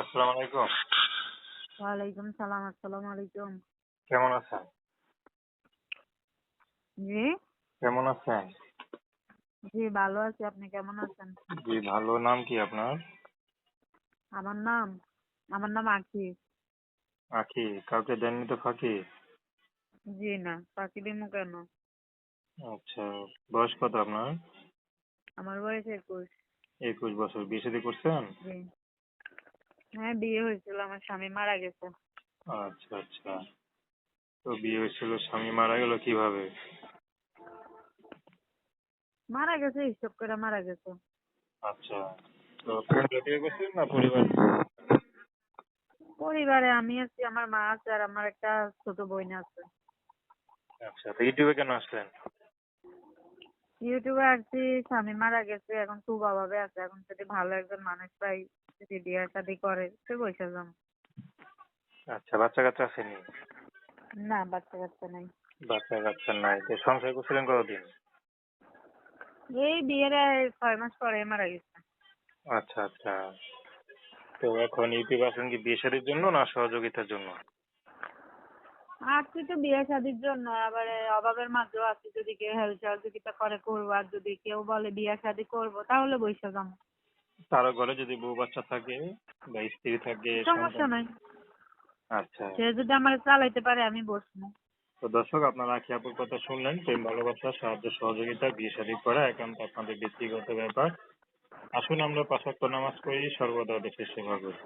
আসসালামু আলাইকুম। সালাম আসসালামু আলাইকুম। কেমন আছেন? জি। কেমন আছেন? জি ভালো আছি। আপনি কেমন আছেন? জি ভালো। নাম কি আপনার? আমার নাম আমার নাম আখি আখি কাউকে দেননি তো ফাঁকি জি না পাখি দিমু কেন? আচ্ছা বয়স কত আপনার? আমার বয়স একুশ। একুশ বছর। বিয়ে শাদী করছেন? জি। হ্যাঁ বিয়ে হয়েছিল আমার স্বামী মারা গেছে। আচ্ছা আচ্ছা। তো বিয়ে হয়েছিল স্বামী মারা গেল কীভাবে? মারা গেছে হিসাব করে মারা গেছে। আচ্ছা তো ফ্রেন্ডরা বিয়ে করছেন না পরিবার? পরিবারে আমি আছি আমার মা আছে আর আমার একটা ছোট বোন আছে। আচ্ছা তো ইউটিউবে কেন আসলেন? ইউটিউবে আসছি স্বামী মারা গেছে এখন খুব অভাবে আছে। এখন যদি ভালো একজন মানুষ পাই যদি বিয়ে শাদি করে যাম আচ্ছা বাচ্চা কাচ্চা আসেনি না বাচ্চা কাচ্চা নাই। বাচ্চা কাচ্চা নাই। তো সংসার করছিলেন কতদিন? এই বিয়ের ছয় মাস পরে মারা গেছে। আচ্ছা আচ্ছা। তো এখন ইউটিউবে আসলেন কি বিয়ে শাদীর জন্য না সহযোগিতার জন্য? আসছি তো বিয়ে শাদির জন্য আবার অভাবের মাঝেও আসছি যদি কেউ হেল্প সহযোগিতা করে করব আর যদি কেউ বলে বিয়ে শাদি করব তাহলে বসে যাব কারও ঘরে যদি বউ বাচ্চা থাকে বা স্ত্রী থাকে সমস্যা নাই। আচ্ছা। সে যদি আমার চালাইতে পারে আমি বসবো তো দর্শক আপনারা আখি আপুর কথা শুনলেন প্রেম ভালোবাসা সাহায্য সহযোগিতা বিয়ে শাদী করা একান্ত আপনাদের ব্যক্তিগত ব্যাপার। আসুন আমরা পাঁচ ওয়াক্ত নামাজ পড়ি সর্বদা দেশের সেবা করি।